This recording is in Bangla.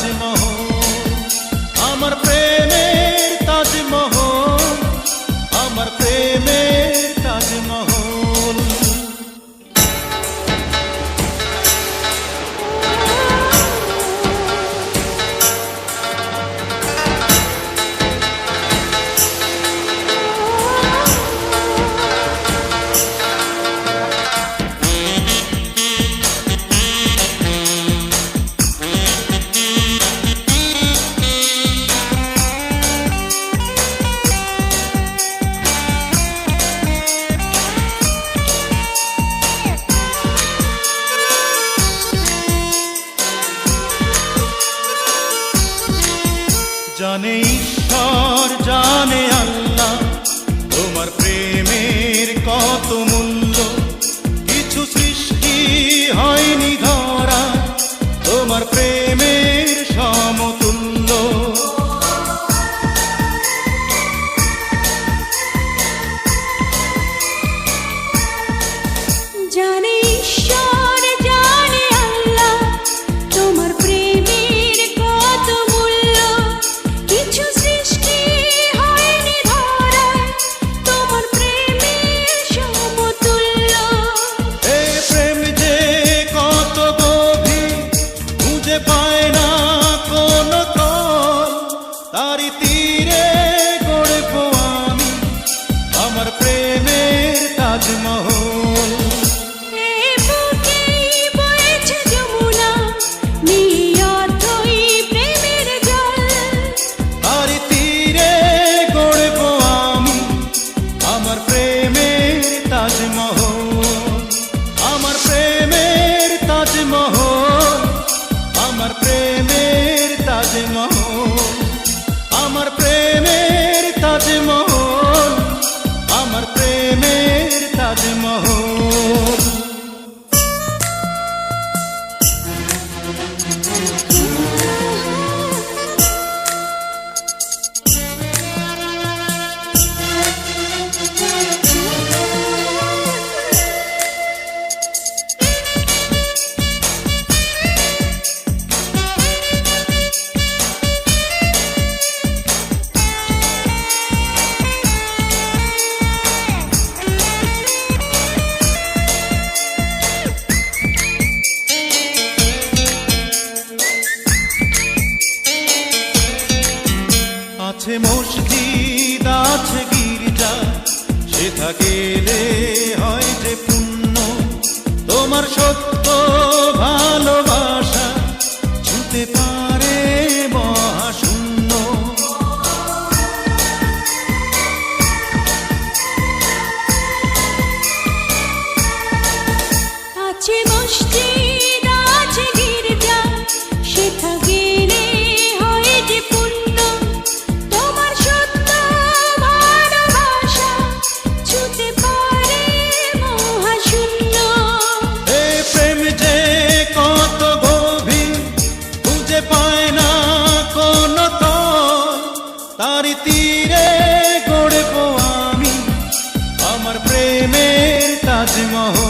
máximo জানে ঈশ্বর জানে राजमोहन আছে মসজিদ আছে গির্জা সে থাকে হয় যে পুণ্য। তোমার সত্য Hadi Mahmut